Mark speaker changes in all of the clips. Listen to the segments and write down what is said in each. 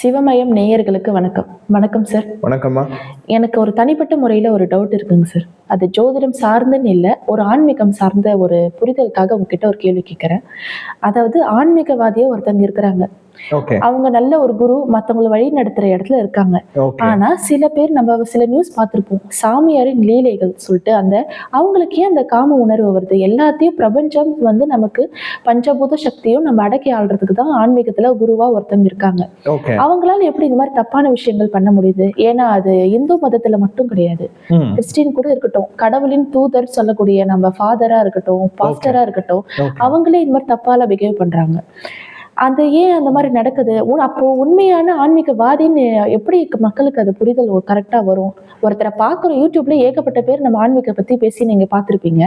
Speaker 1: சிவமயம் நேயர்களுக்கு வணக்கம். வணக்கம் சார்
Speaker 2: வணக்கம்மா.
Speaker 1: எனக்கு ஒரு தனிப்பட்ட முறையில் ஒரு டவுட் இருக்குங்க சார் அது ஜோதிடம் சார்ந்துன்னு இல்லை ஒரு ஆன்மீகம் சார்ந்த ஒரு புரிதலுக்காக உங்ககிட்ட ஒரு கேள்வி கேட்குறேன் அதாவது ஆன்மீகவாதியா ஒருத்தங்க இருக்கிறாங்க. அவங்க நல்ல ஒரு குரு மற்றவங்களை வழி நடத்துற இடத்துல இருக்காங்க. ஆனா சில பேர் நம்ம சில நியூஸ் பார்த்திருப்போம். சாமியாரின் லீலைகள் சொல்லிட்டு அந்த அவங்களுக்கு ஏன் அந்த காம உணர்வு வருது. எல்லாத்தையும் பிரபஞ்சம் வந்து நமக்கு பஞ்சபூத சக்தியும் நம்ம அடக்கி ஆள்றதுக்கு தான் ஆன்மீகத்துல குருவா ஒருத்தங்க இருக்காங்க. அவங்களால எப்படி இந்த மாதிரி தப்பான விஷயங்கள் பண்ண முடியுது? ஏன்னா அது இந்து மதத்துல மட்டும் கிடையாது. கிறிஸ்டின் கூட இருக்கட்டும். கடவுளின் தூதர் சொல்லக்கூடிய நம்ம ஃபாதரா இருக்கட்டும் பாஸ்டரா இருக்கட்டும் அவங்களே இந்த மாதிரி தப்பால பிஹேவ் பண்றாங்க. அது ஏன் அந்த மாதிரி நடக்குது? அப்போ உண்மையான ஆன்மீகவாதின்னு எப்படி மக்களுக்கு அது புரிதல் கரெக்டா வரும்? ஒருத்தரை பார்க்குறோம் யூடியூப்ல ஏகப்பட்ட பேர் நம்ம ஆன்மீக பத்தி பேசி நீங்க பார்த்திருப்பீங்க.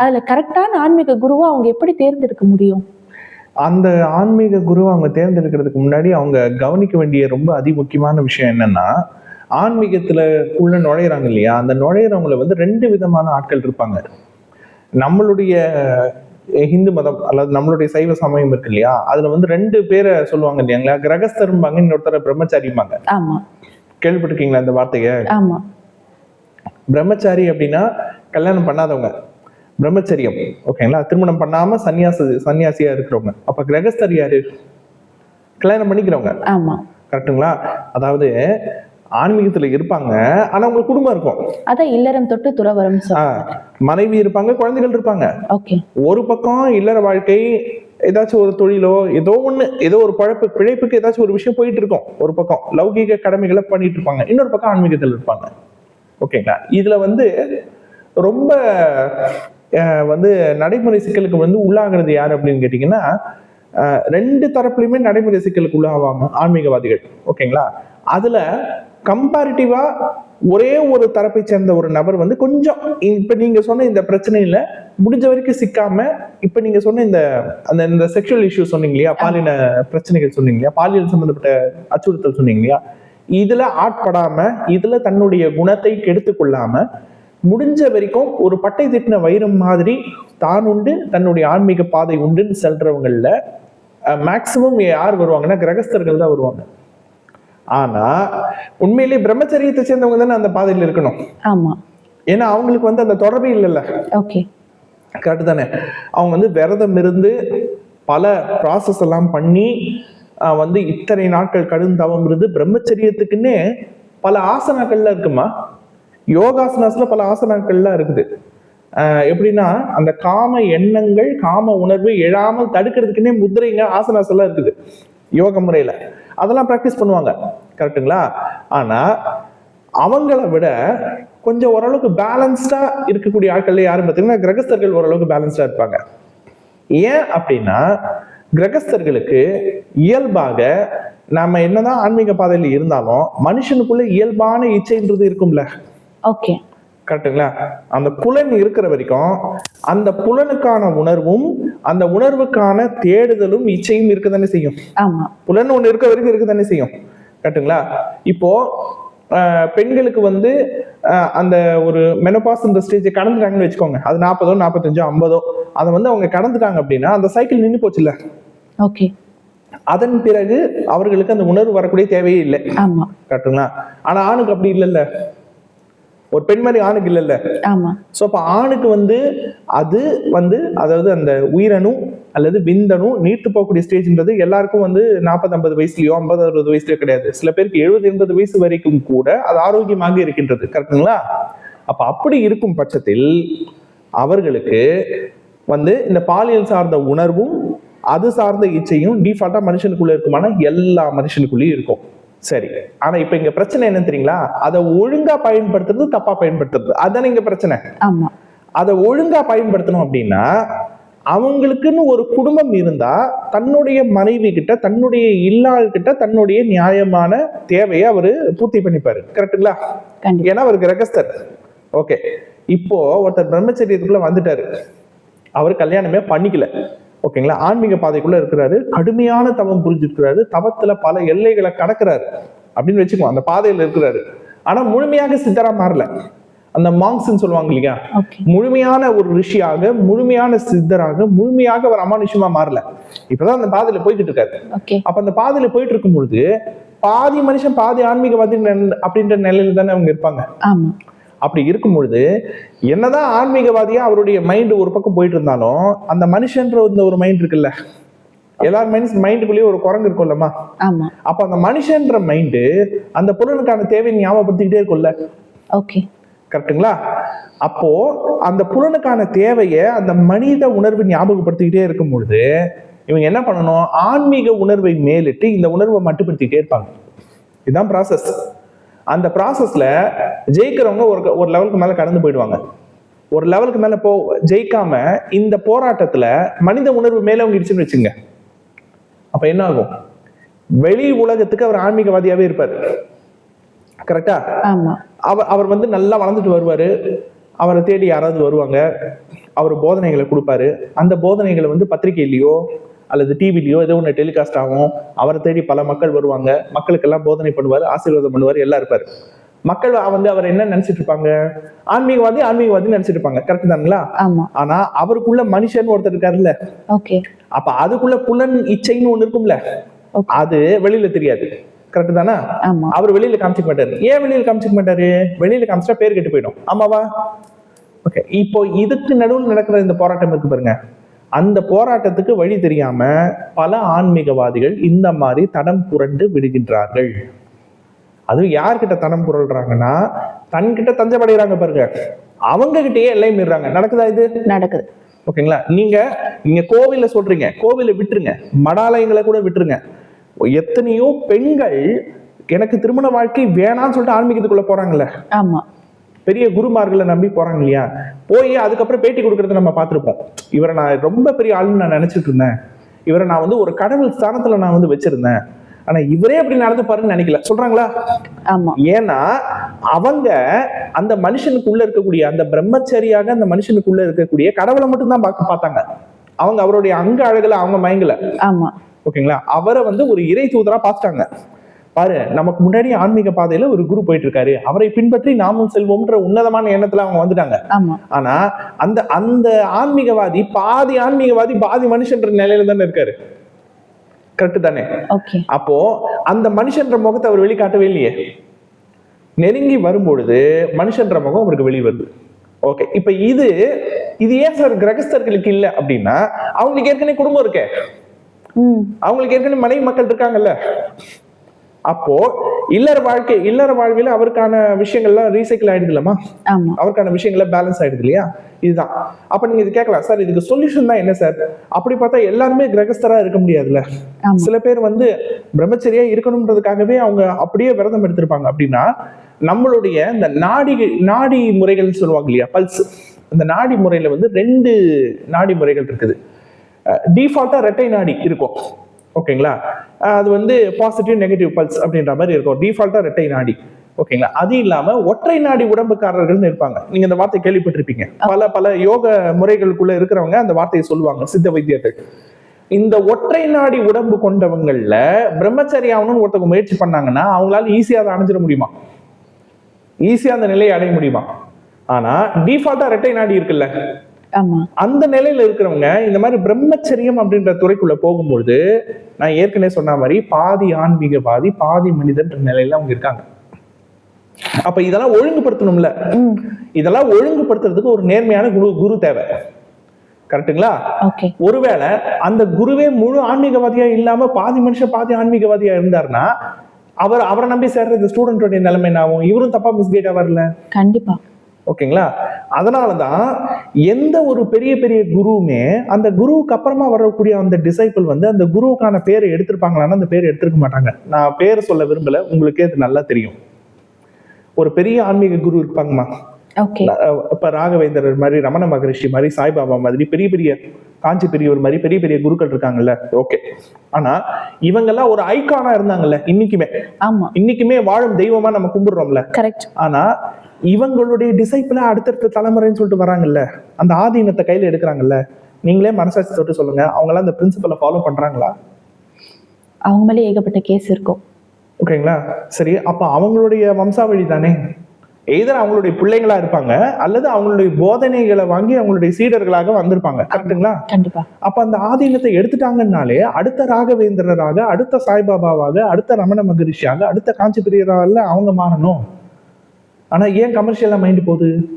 Speaker 1: அதுல கரெக்டான ஆன்மீக குருவா அவங்க எப்படி தேர்ந்தெடுக்க முடியும்?
Speaker 2: அந்த ஆன்மீக குருவை அவங்க தேர்ந்தெடுக்கிறதுக்கு முன்னாடி அவங்க கவனிக்க வேண்டிய ரொம்ப அதிமுக்கியமான விஷயம் என்னன்னா ஆன்மீகத்துல உள்ள நுழையிறாங்க இல்லையா? அந்த நுழையிறவங்கள வந்து ரெண்டு விதமான ஆட்கள் இருப்பாங்க. நம்மளுடைய ஹிந்து மதம் அல்லது நம்மளுடைய சைவ சமயம் இருக்கு இல்லையா? அதுல வந்து ரெண்டு பேரை சொல்லுவாங்க இல்லையாங்களா? கிரகஸ்தரும்பாங்க இன்னொருத்தர பிரம்மச்சாரிம்பாங்க. கேள்விப்பட்டிருக்கீங்களா இந்த வார்த்தையை? பிரம்மச்சாரி அப்படின்னா கல்யாணம் பண்ணாதவங்க. பிரம்மச்சரியம் ஓகேங்களா? திருமணம் பண்ணாம சன்னியாசி சன்னியாசியா இருக்கிறவங்க. அப்ப கிரகஸ்தர் யாரு? கல்யாணம் பண்ணிக்கிறவங்க.
Speaker 1: ஆமா.
Speaker 2: கரெக்ட்டுங்களா? அதாவது ஆன்மீகத்துல இருப்பாங்க. ஆனா அவங்களுக்கு குடும்பம் இருக்கும்.
Speaker 1: அதான் இல்லறம் தொட்டு துறவரம்
Speaker 2: மனைவி இருப்பாங்க குழந்தைகள் இருப்பாங்க.
Speaker 1: ஓகே
Speaker 2: ஒரு பக்கம் இல்லற வாழ்க்கை ஏதாச்சும் ஒரு தொழிலோ ஏதோ ஒண்ணு ஏதோ ஒரு பழப்பு பிழைப்புக்கு ஏதாச்சும் ஒரு விஷயம் போயிட்டு இருக்கும். ஒரு பக்கம் லௌகீக கடமைகளை பண்ணிட்டு இருப்பாங்க. இன்னொரு பக்கம் ஆன்மீகத்தில் இருப்பாங்க. ஓகேங்களா இதுல வந்து ரொம்ப வந்து நடைமுறை சிக்கலுக்கு வந்து உள்ளாகிறது யார் அப்படின்னு கேட்டீங்கன்னா ரெண்டு தரப்புலையுமே நடைமுறை சிக்கலுக்கு உள்ளாவாங்க ஆன்மீகவாதிகள். ஓகேங்களா அதுல கம்பேரிட்டிவா ஒரே ஒரு தரப்பை சேர்ந்த ஒரு நபர் வந்து கொஞ்சம் இப்ப நீங்க சொன்ன இந்த பிரச்சனையில முடிஞ்ச வரைக்கும் சிக்காம இப்ப நீங்க சொன்ன இந்த அந்த இந்த செக்ஷுவல் இஷ்யூ சொன்னீங்க இல்லையா? பாலின பிரச்சனைகள் சொன்னீங்க இல்லையா? பாலியல் சம்பந்தப்பட்ட அச்சுறுத்தல் சொன்னீங்க இல்லையா? இதுல ஆட்படாம இதுல தன்னுடைய குணத்தை கெடுத்து கொள்ளாம முடிஞ்ச வரைக்கும் ஒரு பட்டை திட்டின வைரம் மாதிரி தான் உண்டு தன்னுடைய ஆன்மீக பாதை உண்டுன்னு செல்றவங்கள்ல மேக்சிமம் யார் வருவாங்கன்னா கிரகஸ்தர்கள் தான் வருவாங்க. ஆனா உண்மையிலேயே பிரம்மச்சரியத்தை சேர்ந்தவங்க தானே அந்த பாதையில இருக்கணும்.
Speaker 1: ஆமா.
Speaker 2: ஏன்னா அவங்களுக்கு வந்து அந்த தொடர்பே இல்லைல்ல.
Speaker 1: ஓகே.
Speaker 2: கரெக்ட் தானே? அவங்க வந்து விரதம் இருந்து பல ப்ராசஸ் எல்லாம் பண்ணி வந்து இத்தனை நாட்கள் கடும் தவம் இருந்து பிரம்மச்சரியத்துக்குன்னே பல ஆசனாக்கள்ல இருக்குமா? யோகாசனாஸ்ல பல ஆசனாக்கள்லாம் இருக்குது. எப்படின்னா அந்த காம எண்ணங்கள் காம உணர்வு எழாமல் தடுக்கிறதுக்குன்னே முத்திரைங்க ஆசனாஸ் எல்லாம் இருக்குது. யோக முறையில. அதெல்லாம் ப்ராக்டிஸ் பண்ணுவாங்க. கரெக்ட்டுங்களா ஆனால் அவங்கள விட கொஞ்சம் ஓரளவுக்கு பேலன்ஸ்டாக இருக்கக்கூடிய ஆட்கள் யாரும் பார்த்தீங்கன்னா கிரகஸ்தர்கள் ஓரளவுக்கு பேலன்ஸ்டாக இருப்பாங்க. ஏன் அப்படின்னா கிரகஸ்தர்களுக்கு இயல்பாக நாம என்னதான் ஆன்மீக பாதையில் இருந்தாலும் மனுஷனுக்குள்ள இயல்பான இச்சைன்றது இருக்கும்ல.
Speaker 1: ஓகே
Speaker 2: கரெக்டுங்களா அந்த புலன் இருக்கிற வரைக்கும் அந்த புலனுக்கான உணர்வும் அந்த உணர்வுக்கான தேடுதலும் இச்சையும் இருக்க தானே செய்யும்.
Speaker 1: ஆமா.
Speaker 2: புலன் ஒண்ணு இருக்க வரைக்கும் இருக்க தானே செய்யும் கரெக்டுங்களா இப்போ பெண்களுக்கு வந்து அந்த ஒரு மெனபாஸ் இந்த ஸ்டேஜை கடந்துட்டாங்கன்னு வச்சுக்கோங்க. அது நாற்பதோ நாற்பத்தஞ்சோ ஐம்பதோ அதை வந்து அவங்க கடந்துட்டாங்க அப்படின்னா அந்த சைக்கிள் நின்று போச்சுல்ல.
Speaker 1: ஓகே
Speaker 2: அதன் பிறகு அவர்களுக்கு அந்த உணர்வு வரக்கூடிய தேவையே இல்லை.
Speaker 1: ஆமா.
Speaker 2: கரெக்டுங்களா ஆனா ஆணுக்கு அப்படி இல்லைல்ல. ஒரு பெண் மாதிரி ஆணுக்கு இல்லைல்ல.
Speaker 1: ஆமா.
Speaker 2: ஸோ அப்போ ஆணுக்கு வந்து அது வந்து அதாவது அந்த உயிரணு அல்லது விந்தணு நீட்டு போகக்கூடிய ஸ்டேஜ்ன்றது எல்லாருக்கும் வந்து நாற்பது ஐம்பது வயசுலயோ ஐம்பது அறுபது வயசுலயோ கிடையாது. சில பேருக்கு எழுபது எண்பது வயசு வரைக்கும் கூட அது ஆரோக்கியமாக இருக்கின்றது. கரெக்டுங்களா அப்ப அப்படி இருக்கும் பட்சத்தில் அவர்களுக்கு வந்து இந்த பாலியல் சார்ந்த உணர்வும் அது சார்ந்த இச்சையும் டிஃபால்ட்டா மனுஷனுக்குள்ள இருக்குமானா எல்லா மனுஷனுக்குள்ளேயும் இருக்கும். சரி. ஆனா இப்ப இங்க பிரச்சனை என்ன தெரியுங்களா? அதை ஒழுங்கா பயன்படுத்துறது தப்பா பயன்படுத்துறது. அதானே இங்க பிரச்சனை. அதை ஒழுங்கா பயன்படுத்தணும் அப்படின்னா அவங்களுக்குன்னு ஒரு குடும்பம் இருந்தா தன்னுடைய மனைவி கிட்ட தன்னுடைய இல்லாள் கிட்ட தன்னுடைய நியாயமான தேவையை அவரு பூர்த்தி பண்ணிப்பாரு. கரெக்ட்டுங்களா?
Speaker 1: கண்டிப்பா.
Speaker 2: ஏன்னா அவர் கிரகஸ்தர் ஓகே. இப்போ ஒருத்தர் பிரம்மச்சரியத்துக்குள்ள வந்துட்டாரு. அவர் கல்யாணமே பண்ணிக்கல. ஓகேங்களா? ஆன்மீக பாதைக்குள்ள இருக்கிறாரு. கடுமையான தவம் புரிஞ்சிருக்கிறாரு. தவத்துல பல எல்லைகளை கடக்குறாரு. அப்படின்னு வச்சுக்கோ அந்த பாதையில இருக்கிறாரு. ஆனா முழுமையாக சித்தரா மாறல. அந்த மாங்ஸ்ன்னு சொல்லுவாங்க இல்லையா? முழுமையான ஒரு ரிஷியாக முழுமையான சித்தராக முழுமையாக அவர் அமானுஷமா மாறல. இப்பதான் அந்த பாதையில போய்கிட்டு இருக்காரு. அப்ப அந்த பாதையில போயிட்டு இருக்கும் பொழுது பாதி மனுஷன் பாதி ஆன்மீகவாதி நெ- அப்படின்ற நிலையில தானே அவங்க இருப்பாங்க.
Speaker 1: ஆமா.
Speaker 2: அப்படி இருக்கும் பொழுது என்னதான் ஆன்மீகவாதியா அவருடைய மைண்ட் ஒரு பக்கம் போயிட்டு இருந்தாலும் அந்த மனுஷன்ற ஒரு மைண்ட் இருக்குல்ல? எல்லார் மைண்ட் மைண்டுக்குள்ளேயே ஒரு குரங்கு இருக்கும்லம்மா
Speaker 1: ஆமா.
Speaker 2: அப்ப அந்த மனுஷன்ற மைண்டு அந்த பொருளுக்கான தேவையை ஞாபகப்படுத்திக்கிட்டே இருக்கும்ல?
Speaker 1: ஓகே
Speaker 2: கரெக்ட்டுங்களா அப்போ அந்த புலனுக்கான தேவையை அந்த மனித உணர்வு ஞாபகப்படுத்திக்கிட்டே இருக்கும் பொழுது இவங்க என்ன பண்ணணும்? ஆன்மீக உணர்வை மேலிட்டு இந்த உணர்வை மட்டுப்படுத்திக்கிட்டே இருப்பாங்க. இதுதான் ப்ராசஸ் அந்த ப்ராசஸ்ல ஜெயிக்கிறவங்க ஒரு ஒரு லெவலுக்கு மேல கடந்து போயிடுவாங்க. ஒரு லெவலுக்கு மேல போ ஜெயிக்காம இந்த போராட்டத்துல மனித உணர்வு மேல அவங்க இடிச்சுன்னு வச்சுங்க அப்ப என்ன ஆகும்? வெளி உலகத்துக்கு அவர் ஆன்மீகவாதியாவே இருப்பார். கரெக்டா அவர் அவர் வந்து நல்லா வளர்ந்துட்டு வருவாரு. அவரை தேடி யாராவது வருவாங்க. அவர் போதனைகளை கொடுப்பாரு. அந்த போதனைகளை வந்து பத்திரிகையிலயோ அல்லது டிவிலையோ ஏதோ ஒன்று டெலிகாஸ்ட் ஆகும் அவரை தேடி பல மக்கள் வருவாங்க. மக்களுக்கெல்லாம் போதனை பண்ணுவார் ஆசீர்வாதம் பண்ணுவார் எல்லாம் இருப்பாரு. மக்கள் வந்து அவர் என்ன நினைச்சிட்டு இருப்பாங்க? ஆன்மீகவாதி ஆன்மீகவாதி நினைச்சிட்டு இருப்பாங்க. கரெக்ட் தானுங்களா? ஆனா அவருக்குள்ள மனுஷன் ஒருத்தர் இருக்காருல்ல. அப்ப அதுக்குள்ள புலன் இச்சைன்னு ஒண்ணு இருக்கும்ல. அது வெளியில தெரியாது. கரெக்ட் தானே? அவர் வெளியில காமிச்சிக்க மாட்டாரு. ஏன் வெளியில காமிச்சிக்க மாட்டாரு? வெளியில காமிச்சா பேர் கெட்டு போயிடும். ஆமாவா? ஓகே இப்போ இதுக்கு நடுவில் நடக்கிற இந்த போராட்டம் இருக்கு பாருங்க. அந்த போராட்டத்துக்கு வழி தெரியாம பல ஆன்மீகவாதிகள் இந்த மாதிரி தடம் புரண்டு விடுகின்றார்கள். அதுவும் யார்கிட்ட தடம் புரள்றாங்கன்னா தன்கிட்ட தஞ்சமடைகிறாங்க பாருங்க. அவங்க கிட்டயே எல்லை மீறாங்க நடக்குதா இது?
Speaker 1: நடக்குது.
Speaker 2: ஓகேங்களா? நீங்க நீங்க கோவில்ல சொல்றீங்க. கோவிலை விட்டுருங்க. மடாலயங்களை கூட விட்டுருங்க. எத்தனையோ பெண்கள் எனக்கு திருமண வாழ்க்கை வேணாம்னு சொல்லிட்டு ஆன்மீகத்துக்குள்ள போறாங்கல்ல.
Speaker 1: ஆமா.
Speaker 2: பெரிய குருமார்களை நம்பி போறாங்க இல்லையா? போய் அதுக்கப்புறம் பேட்டி கொடுக்கறத நம்ம பார்த்திருப்போம். இவரை நான் ரொம்ப பெரிய ஆளுன்னு நான் நினைச்சிட்டு இருந்தேன். இவரை நான் வந்து ஒரு கடவுள் ஸ்தானத்துல நான் வந்து வச்சிருந்தேன். ஆனா இவரே அப்படி நடந்து பாருன்னு நினைக்கல. சொல்றாங்களா?
Speaker 1: ஆமா.
Speaker 2: ஏன்னா அவங்க அந்த மனுஷனுக்குள்ள இருக்கக்கூடிய அந்த பிரம்மச்சரியாக அந்த மனுஷனுக்குள்ள இருக்கக்கூடிய கடவுளை மட்டும்தான் பார்க்க பார்த்தாங்க. அவங்க அவருடைய அங்க அழகுல அவங்க மயங்கல.
Speaker 1: ஆமா.
Speaker 2: ஓகேங்களா? அவரை வந்து ஒரு இறை தூதரா பார்த்துட்டாங்க. பாரு நமக்கு முன்னாடி ஆன்மீக பாதையில ஒரு குரு போயிட்டு இருக்காரு அவரை பின்பற்றி நாமும் செல்வோம்ன்ற உன்னதமான எண்ணத்துல அவங்க வந்துட்டாங்க. ஆனா அந்த அந்த ஆன்மீகவாதி பாதி ஆன்மீகவாதி பாதி மனுஷன்ற நிலையில தானே இருக்காரு. கரெக்ட் தானே?
Speaker 1: ஓகே
Speaker 2: அப்போ அந்த மனுஷன்ற முகத்தை அவர் வெளிக்காட்டவே இல்லையே. நெருங்கி வரும்பொழுது மனுஷன்ற முகம் அவருக்கு வெளியே வருது. ஓகே இப்ப இது இது ஏன் சார் கிரகஸ்தர்களுக்கு இல்ல அப்படின்னா அவங்களுக்கு ஏற்கனவே குடும்பம் இருக்கே.
Speaker 1: ம்.
Speaker 2: அவங்களுக்கு ஏற்கனவே மனைவி மக்கள் இருக்காங்கல்ல. அப்போ இல்லற வாழ்க்கை இல்லற வாழ்வில அவருக்கான விஷயங்கள்லாம் ரீசைக்கிள் ஆயிடுதுலமா
Speaker 1: ஆமா.
Speaker 2: அவருக்கான விஷயங்கள்ல பேலன்ஸ் ஆயிடுது இல்லையா? இதுதான். அப்ப நீங்க இது கேட்கலாம். சார் இதுக்கு சொல்யூஷன் தான் என்ன சார்? அப்படி பார்த்தா எல்லாருமே கிரகஸ்தரா இருக்க முடியாதுல்ல. சில பேர் வந்து பிரம்மச்சரியா இருக்கணுன்றதுக்காகவே அவங்க அப்படியே விரதம் எடுத்திருப்பாங்க. அப்படின்னா நம்மளுடைய இந்த நாடி நாடி முறைகள் சொல்லுவாங்க இல்லையா? பல்ஸ் அந்த நாடி முறையில வந்து ரெண்டு நாடி முறைகள் இருக்குது. டிஃபால்ட்டா ரெட்டை நாடி இருக்கும். ஓகேங்களா? அது வந்து பாசிட்டிவ் நெகட்டிவ் பல்ஸ் அப்படின்ற மாதிரி இருக்கும். டிஃபால்ட்டாக ரெட்டை நாடி. ஓகேங்களா? அது இல்லாம ஒற்றை நாடி உடம்புக்காரர்கள்னு இருப்பாங்க. நீங்க இந்த வார்த்தை கேள்விப்பட்டிருப்பீங்க. பல பல யோக முறைகளுக்குள்ள இருக்கிறவங்க அந்த வார்த்தையை சொல்லுவாங்க சித்த வைத்தியர்கள். இந்த ஒற்றை நாடி உடம்பு கொண்டவங்கள்ல பிரம்மச்சரி ஆகணும்னு ஒருத்தவங்க முயற்சி பண்ணாங்கன்னா அவங்களால ஈஸியா அதை அணைஞ்சிட முடியுமா? ஈஸியா அந்த நிலையை அடைய முடியுமா? ஆனா டிஃபால்ட்டா ரெட்டை நாடி இருக்குல்ல. அந்த நிலையில இருக்கிறவங்க இந்த மாதிரி பிரம்மச்சரியம் அப்படின்ற துறைக்குள்ள போகும்பொழுது நான் ஏற்கனவே சொன்ன மாதிரி பாதி ஆன்மீகவாதி பாதி மனிதன்ற நிலையில அவங்க இருக்காங்க. அப்ப இதெல்லாம் ஒழுங்குபடுத்தணும்ல. இதெல்லாம் ஒழுங்குபடுத்துறதுக்கு ஒரு நேர்மையான குரு குரு தேவை. கரெக்ட்டுங்களா?
Speaker 1: ஓகே.
Speaker 2: ஒருவேளை அந்த குருவே முழு ஆன்மீகவாதியா இல்லாம பாதி மனுஷன் பாதி ஆன்மீகவாதியா இருந்தாருன்னா அவர் அவரை நம்பி சேர்ற இந்த ஸ்டூடெண்டோட நிலைமை என்ன ஆகும்? இவரும் தப்பா மிஸ்கைட் ஆவார்ல
Speaker 1: கண்டிப்பா.
Speaker 2: ஓகேங்களா? அதனாலதான் எந்த ஒரு பெரிய பெரிய குருவுமே அந்த குருவுக்கு அப்புறமா வரக்கூடிய அந்த டிசைபிள் வந்து அந்த குருவுக்கான பேரை எடுத்திருப்பாங்களான்னு அந்த பேரை எடுத்திருக்க மாட்டாங்க. நான் பேர் சொல்ல விரும்பல. உங்களுக்கே அது நல்லா தெரியும். ஒரு பெரிய ஆன்மீக குரு இருப்பாங்கம்மா. இப்ப ராகவேந்தரர் மாதிரி ரமண மகரிஷி மாதிரி சாய்பாபா மாதிரி பெரிய பெரிய காஞ்சி பெரியவர் மாதிரி பெரிய பெரிய குருக்கள் இருக்காங்கல்ல. ஓகே ஆனா இவங்கெல்லாம் ஒரு ஐகானா இருந்தாங்கல்ல இன்னைக்குமே.
Speaker 1: ஆமா.
Speaker 2: இன்னைக்குமே வாழும் தெய்வமா நம்ம கும்பிடுறோம்ல.
Speaker 1: கரெக்ட்
Speaker 2: ஆனா இவங்களுடைய டிசைப்பிள அடுத்தடுத்த தலைமுறைன்னு சொல்லிட்டு வராங்கல்ல. அந்த ஆதீனத்தை கையில எடுக்கிறாங்கல்ல. நீங்களே மனசாட்சி தொட்டு சொல்லுங்க அவங்களாம் அந்த பிரின்சிபலை ஃபாலோ பண்றாங்களா?
Speaker 1: அவங்க மேலே ஏகப்பட்ட கேஸ் இருக்கும்.
Speaker 2: ஓகேங்களா சரி அப்ப அவங்களுடைய வம்சாவழி தானே எய்தர் அவங்களுடைய பிள்ளைங்களா இருப்பாங்க அல்லது அவங்களுடைய போதனைகளை வாங்கி அவங்களுடைய சீடர்களாக வந்திருப்பாங்க. கரெக்ட்டுங்களா?
Speaker 1: கண்டிப்பா.
Speaker 2: அப்ப அந்த ஆதீனத்தை எடுத்துட்டாங்கன்னாலே அடுத்த ராகவேந்திரராக அடுத்த சாய்பாபாவாக அடுத்த ரமண மகரிஷியாக அடுத்த காஞ்சி பிரியராக அவங்க மாறணும். ஆனா ஏன் கமர்ஷியலா மைண்ட் போகுது?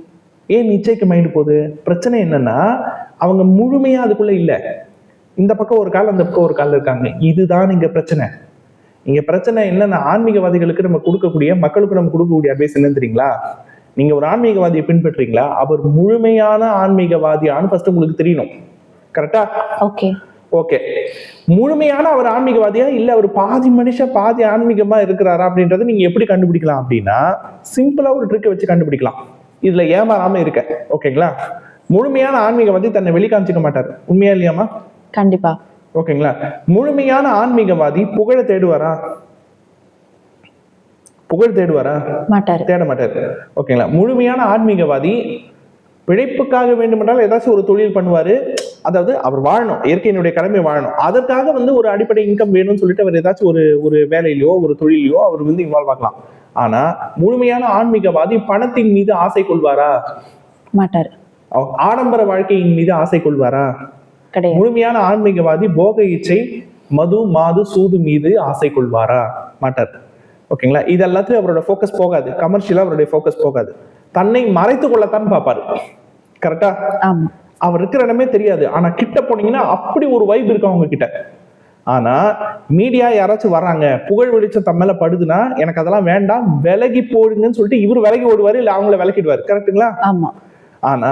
Speaker 2: ஏன் நிச்சயக்கு மைண்ட் போகுது? பிரச்சனை என்னன்னா அவங்க முழுமையா அதுக்குள்ள இல்ல. இந்த பக்கம் ஒரு கால் அந்த பக்கம் ஒரு கால் இருக்காங்க. இதுதான் இங்க பிரச்சனை. இங்க பிரச்சனை என்னன்னா ஆன்மீகவாதிகளுக்கு நம்ம கொடுக்கக்கூடிய மக்களுக்கு நம்ம கொடுக்கக்கூடிய அட்வைஸ் என்னன்னு தெரியுங்களா? நீங்க ஒரு ஆன்மீகவாதியை பின்பற்றீங்களா அவர் முழுமையான ஆன்மீகவாதியான்னு ஃபர்ஸ்ட் உங்களுக்கு தெரியணும். கரெக்டா
Speaker 1: ஓகே
Speaker 2: ஓகே முழுமையான அவர் ஆன்மீகவாதியா? இல்ல அவர் பாதி மனுஷன் பாதி ஆன்மீகமா இருக்கிறாரா அப்படின்றத நீங்க எப்படி கண்டுபிடிக்கலாம் அப்படின்னா சிம்பிளா ஒரு ட்ரிக்கை வச்சு கண்டுபிடிக்கலாம். இதுல ஏமாறாம இருக்க. ஓகேங்களா முழுமையான ஆன்மீகவாதி தன்னை வெளிக்காமிச்சிக்க மாட்டார். உண்மையா இல்லையாமா
Speaker 1: கண்டிப்பா.
Speaker 2: ஓகேங்களா? முழுமையான ஆன்மீகவாதி புகழ தேடுவாரா? புகழ் தேடுவாரா?
Speaker 1: மாட்டாரு.
Speaker 2: தேட மாட்டாரு. ஓகேங்களா? முழுமையான ஆன்மீகவாதி பிழைப்புக்காக வேண்டுமென்றால் ஏதாச்சும் ஒரு தொழில் பண்ணுவாரு. அதாவது அவர் வாழணும். இயற்கையினுடைய கடமை வாழணும். அதற்காக வந்து ஒரு அடிப்படை இன்கம் வேணும்னு சொல்லிட்டு அவர் ஏதாச்சும் ஒரு ஒரு வேலையிலயோ ஒரு தொழிலையோ அவர் வந்து இன்வால்வ் ஆகலாம். ஆனா முழுமையான ஆன்மீகவாதி பணத்தின் மீது ஆசை கொள்வாரா?
Speaker 1: மாட்டாரு.
Speaker 2: ஆடம்பர வாழ்க்கையின் மீது ஆசை கொள்வாரா? முழுமையான ஆன்மீகவாதி போக இச்சை மது மாது சூது மீது ஆசை கொள்வாரா? மாட்டார். ஓகேங்களா? இது எல்லாத்தையும் அவரோட ஃபோக்கஸ் போகாது. கமர்ஷியலா அவருடைய ஃபோக்கஸ் போகாது. தன்னை மறைத்து கொள்ளத்தான் பார்ப்பாரு. கரெக்டா
Speaker 1: ஆமா.
Speaker 2: அவர் இருக்கிற இடமே தெரியாது. ஆனா கிட்ட போனீங்கன்னா அப்படி ஒரு வைப் இருக்கு அவங்க கிட்ட ஆனா மீடியா யாராச்சும் வர்றாங்க புகழ் வெளிச்சம் தம் மேல படுதுன்னா எனக்கு அதெல்லாம் வேண்டாம் விலகி போடுங்கன்னு சொல்லிட்டு இவர் விலகி ஓடுவாரு இல்ல அவங்கள விலக்கிடுவாரு. கரெக்ட்டுங்களா
Speaker 1: ஆமா.
Speaker 2: ஆனா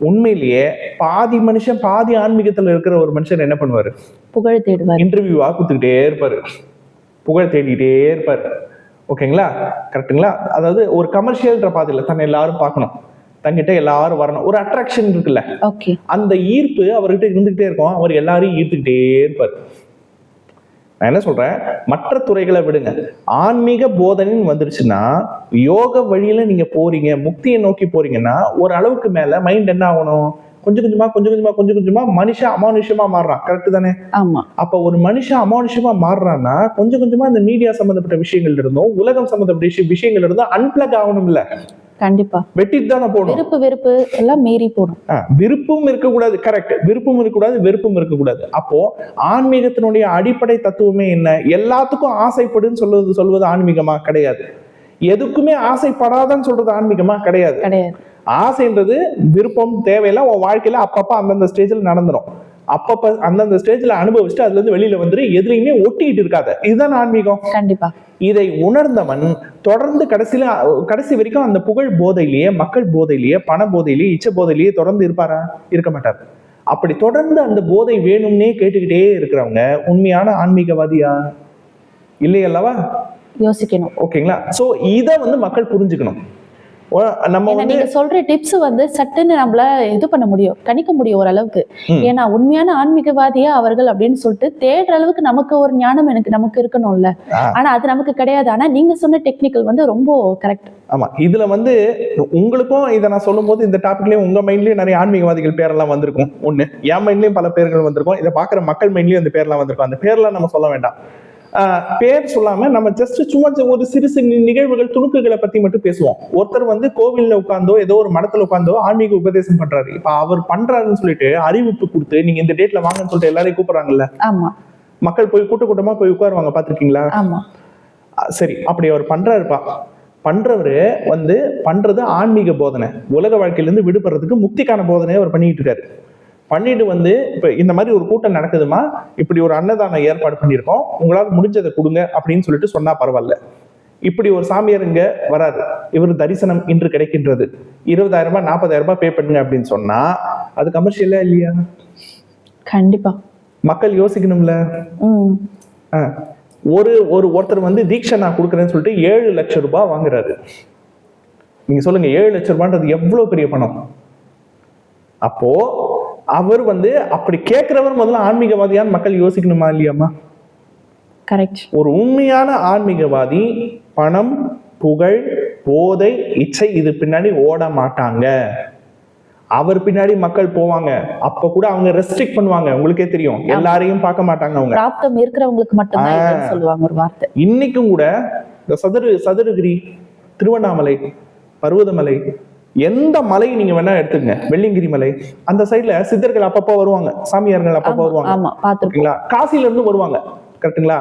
Speaker 2: உண்மையிலேயே பாதி மனுஷன் பாதி ஆன்மீகத்துல இருக்கிற ஒரு மனுஷன் என்ன பண்ணுவாரு?
Speaker 1: புகழ் தேடுவார்.
Speaker 2: இன்டர்வியூவா கொடுத்துக்கிட்டே இருப்பாரு. புகழ் தேடிட்டே இருப்பாரு. ஓகேங்களா? கரெக்ட்டுங்களா? அதாவது ஒரு கமர்ஷியல்ன்ற பாதையில தன்னை எல்லாரும் பார்க்கணும். தன்கிட்ட எல்லாரும் வரணும். ஒரு அட்ராக்ஷன் இருக்குல்ல? அந்த ஈர்ப்பு அவர்கிட்ட இருந்துகிட்டே இருக்கும். அவர் எல்லாரையும் ஈர்த்துக்கிட்டே இருப்பார். நான் என்ன சொல்றேன்? மற்ற துறைகளை விடுங்க. ஆன்மீக போதனைன்னு வந்துருச்சுன்னா யோக வழியில நீங்க போறீங்க முக்தியை நோக்கி போறீங்கன்னா ஒரு அளவுக்கு மேல மைண்ட் என்ன ஆகணும்? கொஞ்சம் கொஞ்சமா கொஞ்சம் கொஞ்சமா கொஞ்சம் கொஞ்சமா மனுஷன் அமானுஷ்யமா மாறுறான். கரெக்ட் தானே?
Speaker 1: ஆமா.
Speaker 2: அப்ப ஒரு மனுஷன் அமானுஷ்யமா மாறுறான்னா கொஞ்சம் கொஞ்சமா இந்த மீடியா சம்பந்தப்பட்ட விஷயங்கள்ல இருந்தும் உலகம் சம்பந்தப்பட்ட விஷய- விஷயங்கள்ல இருந்தும் அன்பிளக் ஆகணும் இல்ல
Speaker 1: கண்டிப்பா.
Speaker 2: வெட்டிட்டு தானே போகணும்?
Speaker 1: வெறுப்பு வெறுப்பு எல்லாம் மீறி
Speaker 2: ஆ, விருப்பம் இருக்கக்கூடாது. கரெக்ட் விருப்பம் இருக்கக்கூடாது வெறுப்பும் இருக்கக்கூடாது. அப்போ ஆன்மீகத்தினுடைய அடிப்படை தத்துவமே என்ன? எல்லாத்துக்கும் ஆசைப்படுன்னு சொல்வது சொல்வது ஆன்மீகமா? கிடையாது. எதுக்குமே ஆசைப்படாதன்னு சொல்றது ஆன்மீகமா? கிடையாது.
Speaker 1: கிடையாது.
Speaker 2: ஆசைன்றது விருப்பம் தேவையில்லை. உன் வாழ்க்கையில அப்பப்ப அந்தந்த ஸ்டேஜில் நடந்துரும். அப்பப்ப அந்தந்த ஸ்டேஜ்ல அனுபவிச்சுட்டு அதுல இருந்து வெளியில வந்துரு எதுலையுமே ஒட்டிக்கிட்டு இருக்காத. இதுதான் ஆன்மீகம்.
Speaker 1: கண்டிப்பா.
Speaker 2: இதை உணர்ந்தவன் தொடர்ந்து கடைசியில கடைசி வரைக்கும் அந்த புகழ் போதையிலேயே மக்கள் போதையிலேயே பண போதையிலேயே இச்ச போதையிலேயே தொடர்ந்து இருப்பாரா? இருக்க மாட்டார். அப்படி தொடர்ந்து அந்த போதை வேணும்னே கேட்டுக்கிட்டே இருக்கிறவங்க உண்மையான ஆன்மீகவாதியா? இல்லையல்லவா
Speaker 1: யோசிக்கணும்.
Speaker 2: ஓகேங்களா? சோ இத வந்து மக்கள் புரிஞ்சுக்கணும். நம்ம வந்து
Speaker 1: நீங்க சொல்ற டிப்ஸ் வந்து சட்டுன்னு நம்மள இது பண்ண முடியும். கணிக்க முடியும் ஓரளவுக்கு. ஏன்னா உண்மையான ஆன்மீகவாதியா அவர்கள் அப்படின்னு சொல்லிட்டு தேடுற அளவுக்கு நமக்கு ஒரு ஞானம் எனக்கு நமக்கு இருக்கணும்ல. ஆனா அது நமக்கு கிடையாது. ஆனா நீங்க சொன்ன டெக்னிக்கல் வந்து ரொம்ப கரெக்ட்
Speaker 2: ஆமா. இதுல வந்து உங்களுக்கும் இதை நான் சொல்லும்போது இந்த டாபிக்லயும் உங்க மைண்ட்லயும் நிறைய ஆன்மீகவாதிகள் பேரெல்லாம் வந்திருக்கும். ஒண்ணு என் மைண்ட்லயும் பல பேர்கள் வந்திருக்கும். இதை பாக்குற மக்கள் மைண்ட்லயும் அந்த பேர்லாம் வந்திருக்கும். அந்த பேர்லாம் நம்ம சொல்ல வேண்டாம். பேர் சொல்லாம நம்ம ஜஸ்ட் சும்மா ஒரு சிறு சிறு நிகழ்வுகள் துணுக்குகளை பத்தி மட்டும் பேசுவோம். ஒருத்தர் வந்து கோவில்ல உட்கார்ந்தோ ஏதோ ஒரு மடத்துல உட்கார்ந்தோ ஆன்மீக உபதேசம் பண்றாரு. இப்ப அவர் பண்றாருன்னு சொல்லிட்டு அறிவிப்பு கொடுத்து நீங்க இந்த டேட்ல வாங்கன்னு சொல்லிட்டு எல்லாரையும் கூப்பிடுறாங்கல்ல?
Speaker 1: ஆமா.
Speaker 2: மக்கள் போய் கூட்ட கூட்டமா போய் உட்காருவாங்க பாத்திருக்கீங்களா?
Speaker 1: ஆமா.
Speaker 2: அஹ் சரி அப்படி அவர் பண்றாருப்பா. பண்றவரு வந்து பண்றது ஆன்மீக போதனை. உலக வாழ்க்கையிலிருந்து விடுபடுறதுக்கு முக்திக்கான போதனையை அவர் பண்ணிட்டு இருக்காரு. பண்ணிட்டு வந்து இப்ப இந்த மாதிரி ஒரு கூட்டம் நடக்குதுமா? இப்படி ஒரு அன்னதானம் ஏற்பாடு பண்ணியிருக்கோம். உங்களால முடிஞ்சதை கொடுங்க அப்படின்னு சொல்லிட்டு சொன்னா பரவாயில்ல. இப்படி ஒரு சாமியார் இங்க வராரு. இவர் தரிசனம் இன்று கிடைக்கின்றது. இருபதாயிரம் ரூபாய் நாற்பதாயிரம் ரூபாய் பே பண்ணுங்க அப்படின்னு சொன்னா அது கமர்ஷியலா இல்லையா?
Speaker 1: கண்டிப்பா.
Speaker 2: மக்கள் யோசிக்கணும்ல. ஒரு ஒரு ஒருத்தர் வந்து தீட்சை நான் கொடுக்குறேன்னு சொல்லிட்டு ஏழு லட்சம் ரூபாய் வாங்குறாரு. நீங்க சொல்லுங்க ஏழு லட்சம் ரூபான்றது எவ்வளவு பெரிய பணம்? அப்போ அவர் வந்து அப்படி கேட்கிறவர் முதல்ல ஆன்மீகவாதியான்னு மக்கள் யோசிக்கணுமா இல்லையாம்மா?
Speaker 1: கரெக்ட்
Speaker 2: ஒரு உண்மையான ஆன்மீகவாதி பணம் புகழ் போதை இச்சை இது பின்னாடி ஓட மாட்டாங்க. அவர் பின்னாடி மக்கள் போவாங்க. அப்ப கூட அவங்க ரெஸ்ட்ரிக்ட் பண்ணுவாங்க. உங்களுக்கே தெரியும். எல்லாரையும் பார்க்க மாட்டாங்க அவங்க.
Speaker 1: பிராப்தம் இருக்கிறவங்களுக்கு. இதுன்னு சொல்லுவாங்க ஒரு வார்த்தை.
Speaker 2: இன்னைக்கும் கூட இந்த சதுரு சதுரகிரி திருவண்ணாமலை பர்வதமலை எந்த மலை நீங்க வேணா எடுத்துங்க வெள்ளியங்கிரி மலை. அந்த சைடுல சித்தர்கள் அப்பப்போ வருவாங்க. சாமியார்கள் அப்பப்போ வருவாங்க. காசில இருந்து வருவாங்க. கரெக்ட்டுங்களா?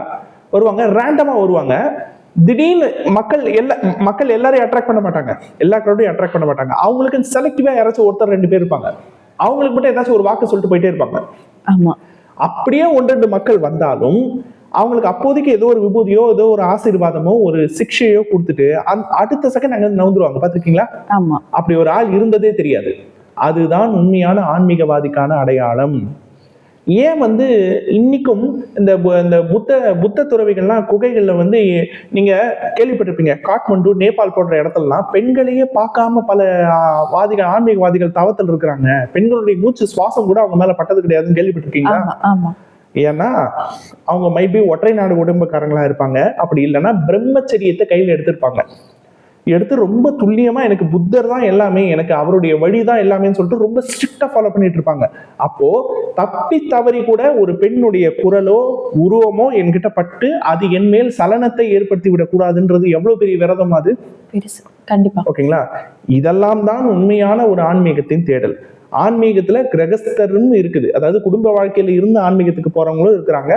Speaker 2: வருவாங்க. ரேண்டமா வருவாங்க. திடீர்னு மக்கள் எல்லா மக்கள் எல்லாரையும் அட்ராக்ட் பண்ண மாட்டாங்க. எல்லா க்ரௌடையும் அட்ராக்ட் பண்ண மாட்டாங்க. அவங்களுக்கு செலக்டிவா யாராச்சும் ஒருத்தர் ரெண்டு பேர் இருப்பாங்க. அவங்களுக்கு மட்டும் ஏதாச்சும் ஒரு வாக்கு சொல்லிட்டு போயிட்டே இருப்பாங்க.
Speaker 1: ஆமா.
Speaker 2: அப்படியே ஒன்று ரெண்டு மக்கள் வந்தாலும் அவங்களுக்கு அப்போதைக்கு ஏதோ ஒரு விபூதியோ ஏதோ ஒரு ஆசீர்வாதமோ ஒரு சிக்ஷையோ கொடுத்துட்டு அந்த- அடுத்த செகண்ட் அங்க நவுந்துருவாங்க. பாத்திருக்கீங்களா
Speaker 1: ஆமா.
Speaker 2: அப்படி ஒரு ஆள் இருந்ததே தெரியாது. அதுதான் உண்மையான ஆன்மீகவாதிக்கான அடையாளம். ஏன் வந்து இன்னைக்கும் இந்த இந்த புத்த புத்த துறவிகள்லாம் குகைகள்ல வந்து நீங்க கேள்விப்பட்டிருப்பீங்க. காட்மண்டு நேபாள் போன்ற இடத்துலலாம் பெண்களையே பார்க்காம பல வாதிகள் ஆன்மீகவாதிகள் தவத்தில் இருக்கிறாங்க. பெண்களுடைய மூச்சு சுவாசம் கூட அவங்க மேல பட்டது கிடையாதுன்னு கேள்விப்பட்டிருக்கீங்களா? ஏன்னா அவங்க மைபி ஒற்றை நாடு உடம்புக்காரங்களா இருப்பாங்க. அப்படி இல்லைன்னா பிரம்மச்சரியத்தை கையில எடுத்திருப்பாங்க. எடுத்து ரொம்ப துல்லியமா எனக்கு புத்தர் தான் எல்லாமே எனக்கு அவருடைய வழி தான் எல்லாமேன்னு சொல்லிட்டு ரொம்ப ஸ்ட்ரிக்டா ஃபாலோ பண்ணிட்டு இருப்பாங்க அப்போ தப்பி தவறி கூட ஒரு பெண்ணுடைய குரலோ உருவமோ என்கிட்ட பட்டு அது என் மேல் சலனத்தை ஏற்படுத்தி விடக்கூடாதுன்றது எவ்வளவு பெரிய விரதம் அது?
Speaker 1: கண்டிப்பா.
Speaker 2: ஓகேங்களா? இதெல்லாம் தான் உண்மையான ஒரு ஆன்மீகத்தின் தேடல். ஆன்மீகத்துல கிரகஸ்தரும் இருக்குது. அதாவது குடும்ப வாழ்க்கையில இருந்து ஆன்மீகத்துக்கு போறவங்களும் இருக்கிறாங்க.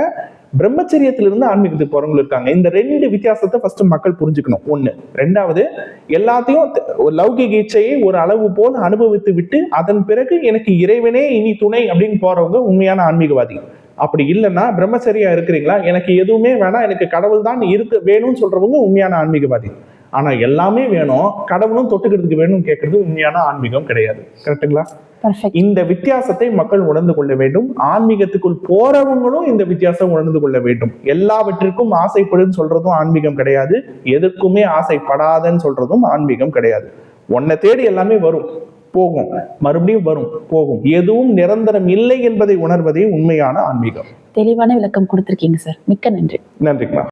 Speaker 2: பிரம்மச்சரியத்துல இருந்து ஆன்மீகத்துக்கு போறவங்களும் இருக்காங்க. இந்த ரெண்டு வித்தியாசத்தை ஃபர்ஸ்ட் மக்கள் புரிஞ்சுக்கணும். ஒண்ணு. ரெண்டாவது எல்லாத்தையும் ஒரு லௌகிக இச்சையை ஒரு அளவு போல் அனுபவித்து விட்டு அதன் பிறகு எனக்கு இறைவனே இனி துணை அப்படின்னு போறவங்க உண்மையான ஆன்மீகவாதி. அப்படி இல்லைன்னா பிரம்மச்சரியா இருக்கிறீங்களா? எனக்கு எதுவுமே வேணாம். எனக்கு கடவுள் தான் இருக்க வேணும்னு சொல்றவங்க உண்மையான ஆன்மீகவாதி. ஆனா எல்லாமே வேணும். கடவுளும் தொட்டுக்கிறதுக்கு வேணும்னு கேட்கறது உண்மையான ஆன்மீகம் கிடையாது. கரெக்ட்டுங்களா
Speaker 1: பர்ஃபெக்ட்
Speaker 2: இந்த வித்தியாசத்தை மக்கள் உணர்ந்து கொள்ள வேண்டும். ஆன்மீகத்துக்குள் போறவங்களும் இந்த வித்தியாசம் உணர்ந்து கொள்ள வேண்டும். எல்லாவற்றிற்கும் ஆசைப்படுன்னு சொல்றதும் ஆன்மீகம் கிடையாது. எதுக்குமே ஆசைப்படாதன்னு சொல்றதும் ஆன்மீகம் கிடையாது. உன்னை தேடி எல்லாமே வரும். போகும். மறுபடியும் வரும். போகும். எதுவும் நிரந்தரம் இல்லை என்பதை உணர்வதே உண்மையான ஆன்மீகம்.
Speaker 1: தெளிவான விளக்கம் கொடுத்திருக்கீங்க சார் மிக்க நன்றி.
Speaker 2: நன்றிங்கண்ணா